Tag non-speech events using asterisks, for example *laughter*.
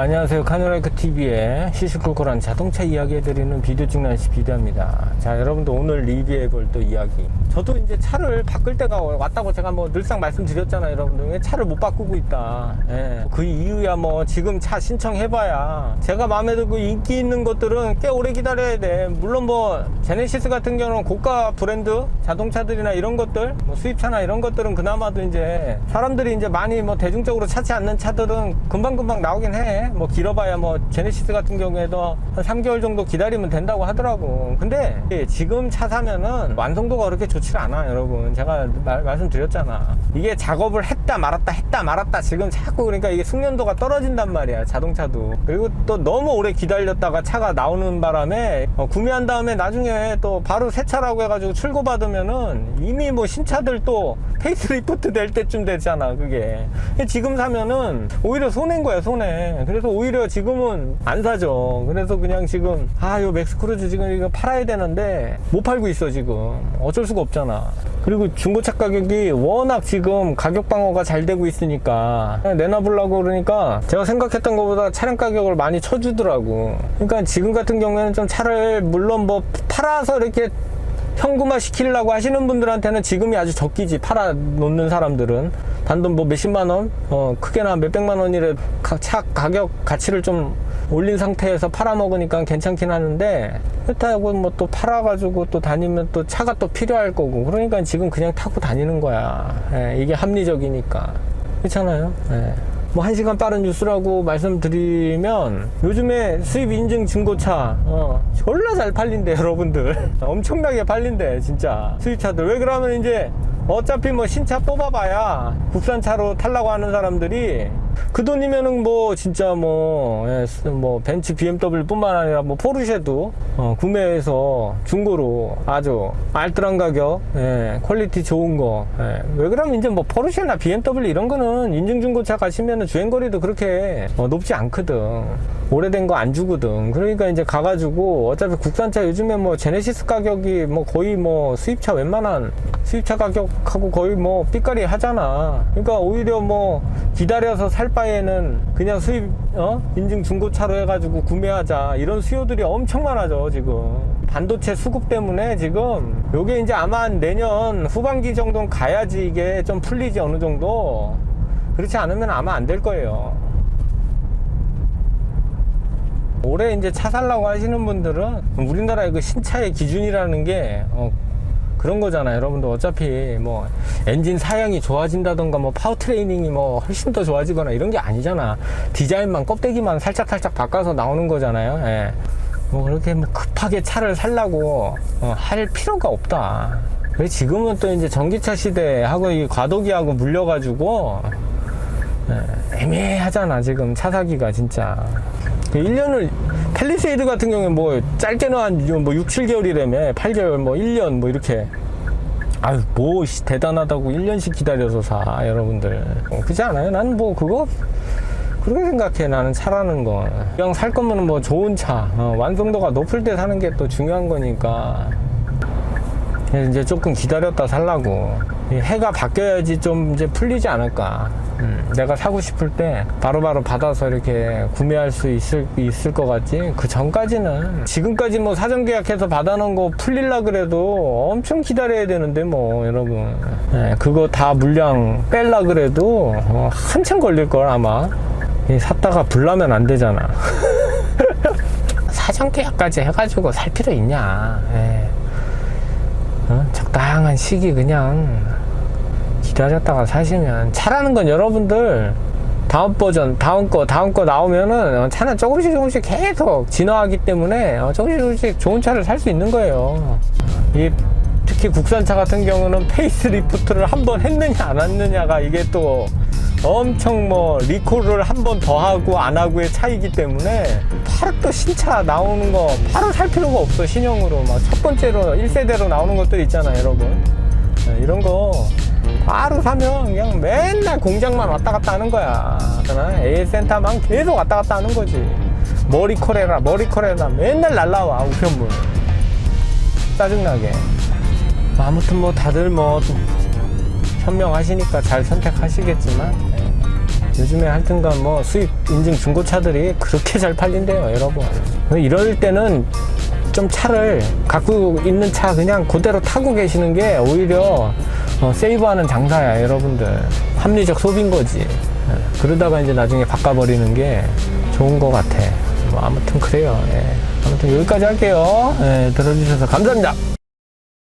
안녕하세요. 카노라이크 TV의 시시콜콜한 자동차 이야기 해드리는 비디오 시 비디오입니다. 자, 여러분들 오늘 리뷰해볼 또 이야기. 저도 이제 차를 바꿀 때가 왔다고 제가 뭐 늘상 말씀드렸잖아요, 여러분들. 왜 차를 못 바꾸고 있다. 예. 그 이유야 뭐 지금 차 신청해봐야 제가 마음에 들고 인기 있는 것들은 꽤 오래 기다려야 돼. 물론 뭐 제네시스 같은 경우는 고가 브랜드 자동차들이나 이런 것들, 뭐 수입차나 이런 것들은 그나마도 이제 사람들이 이제 많이 뭐 대중적으로 찾지 않는 차들은 금방금방 나오긴 해. 뭐 길어봐야 뭐 제네시스 같은 경우에도 한 3개월 정도 기다리면 된다고 하더라고. 근데 지금 차 사면은 완성도가 그렇게 좋지 않아, 여러분. 제가 말, 말씀드렸잖아. 이게 작업을 했다 말았다 했다 말았다 지금 자꾸 그러니까 이게 숙련도가 떨어진단 말이야, 자동차도. 그리고 또 너무 오래 기다렸다가 차가 나오는 바람에 어, 구매한 다음에 나중에 또 바로 새 차라고 해가지고 출고받으면은 이미 뭐 신차들 또 페이스리프트 될 때쯤 되잖아, 그게. 지금 사면은 오히려 손해인 거야, 손해. 그래서 오히려 지금은 안 사죠. 그래서 그냥 지금, 아, 요 맥스크루즈 지금 이거 팔아야 되는데 못 팔고 있어, 지금. 어쩔 수가 없잖아. 그리고 중고차 가격이 워낙 지금 가격 방어가 잘 되고 있으니까 그냥 내놔보려고 그러니까 제가 생각했던 것보다 차량 가격을 많이 쳐주더라고. 그러니까 지금 같은 경우에는 좀 차를 물론 뭐 팔아서 이렇게 현금화 시키려고 하시는 분들한테는 지금이 아주 적기지 팔아 놓는 사람들은 단돈 뭐 몇십만 원, 어 크게나 몇백만 원이래 가- 차 가격 가치를 좀 올린 상태에서 팔아 먹으니까 괜찮긴 하는데 그렇다고 뭐 또 팔아가지고 또 다니면 또 차가 또 필요할 거고 그러니까 지금 그냥 타고 다니는 거야. 예, 이게 합리적이니까 그렇잖아요. 예. 뭐, 한 시간 빠른 뉴스라고 말씀드리면, 요즘에 수입 인증 중고차, 어, 졸라 잘 팔린대, *laughs* 여러분들. 엄청나게 팔린대, 진짜. 수입차들. 왜 그러면 이제, 어차피 뭐 신차 뽑아봐야 국산차로 탈라고 하는 사람들이 그 돈이면은 뭐 진짜 뭐, 예, 스- 뭐 벤츠 BMW 뿐만 아니라 뭐 포르쉐도 어, 구매해서 중고로 아주 알뜰한 가격, 예, 퀄리티 좋은 거. 예. 왜 그러면 이제 뭐 포르쉐나 BMW 이런 거는 인증 중고차 가시면은 주행거리도 그렇게 어, 높지 않거든. 오래된 거 안 주거든. 그러니까 이제 가가지고 어차피 국산차 요즘에 뭐 제네시스 가격이 뭐 거의 뭐 수입차 웬만한 수입차 가격하고 거의 뭐 삐까리 하잖아. 그러니까 오히려 뭐 기다려서 살바 에는 그냥 수입 어 인증 중고차로 해가지고 구매하자 이런 수요들이 엄청 많아져 지금. 반도체 수급 때문에 지금 요게 이제 아마 내년 후반기 정도는 가야지 이게 좀 풀리지 어느 정도. 그렇지 않으면 아마 안 될 거예요. 올해 이제 차 살라고 하시는 분들은 우리나라의 그 신차의 기준이라는 게 어, 그런 거잖아요. 여러분들 어차피 뭐 엔진 사양이 좋아진다던가 뭐 파워 트레이닝이 뭐 훨씬 더 좋아지거나 이런 게 아니잖아. 디자인만 껍데기만 살짝 살짝 바꿔서 나오는 거잖아요. 예. 뭐 그렇게 뭐 급하게 차를 살라고 어, 할 필요가 없다. 왜 지금은 또 이제 전기차 시대하고 이 과도기하고 물려가지고 예, 애매하잖아 지금 차 사기가 진짜. 1년을 팰리세이드 같은 경우에 뭐 짧게는 한뭐 6, 7개월이라며 8개월 뭐 1년 뭐 이렇게. 아유 뭐 씨, 대단하다고 1년씩 기다려서 사 여러분들. 어, 그렇지 않아요? 난 뭐 그거 그렇게 생각해 나는 차라는 거. 그냥 살 거면 뭐 좋은 차 어, 완성도가 높을 때 사는 게 또 중요한 거니까. 이제 조금 기다렸다 살라고. 이 해가 바뀌어야지 좀 이제 풀리지 않을까. 음, 내가 사고 싶을 때 바로 바로 받아서 이렇게 구매할 수 있을, 있을 것 같지? 그 전까지는 지금까지 뭐 사전 계약해서 받아놓은 거 풀릴라 그래도 엄청 기다려야 되는데 뭐 여러분. 예, 그거 다 물량 뺄라 그래도 어, 한참 걸릴 걸 아마. 이 샀다가 불나면 안 되잖아. *laughs* 사전 계약까지 해가지고 살 필요 있냐. 예. 어? 적당한 시기 그냥 기다렸다가 사시면 차라는 건 여러분들 다음 버전, 다음 거, 다음 거 나오면은 어, 차는 조금씩 조금씩 계속 진화하기 때문에 어, 조금씩 조금씩 좋은 차를 살 수 있는 거예요. 이 특히 국산차 같은 경우는 페이스리프트를 한 번 했느냐 안 했느냐가 이게 또 엄청 뭐 리콜을 한 번 더 하고 안 하고의 차이기 때문에 바로 또 신차 나오는 거 바로 살 필요가 없어 신형으로. 막 첫 번째로 1세대로 나오는 것들 있잖아 여러분. 네, 이런 거 바로 사면 그냥 맨날 공장만 왔다 갔다 하는 거야. 그러나 AS 센터만 계속 왔다 갔다 하는 거지. 머리컬해라 머리컬해라 맨날 날라와 우편물. 짜증나게 아무튼 뭐 다들 뭐 현명하시니까 잘 선택하시겠지만 예. 요즘에 하여튼간 뭐 수입 인증 중고차들이 그렇게 잘 팔린대요, 여러분. 이럴 때는 좀 차를 갖고 있는 차 그냥 그대로 타고 계시는 게 오히려 어, 세이브하는 장사야, 여러분들. 합리적 소비인 거지. 예, 그러다가 이제 나중에 바꿔버리는 게 좋은 것 같아. 뭐 아무튼 그래요. 예. 아무튼 여기까지 할게요. 예, 들어주셔서 감사합니다.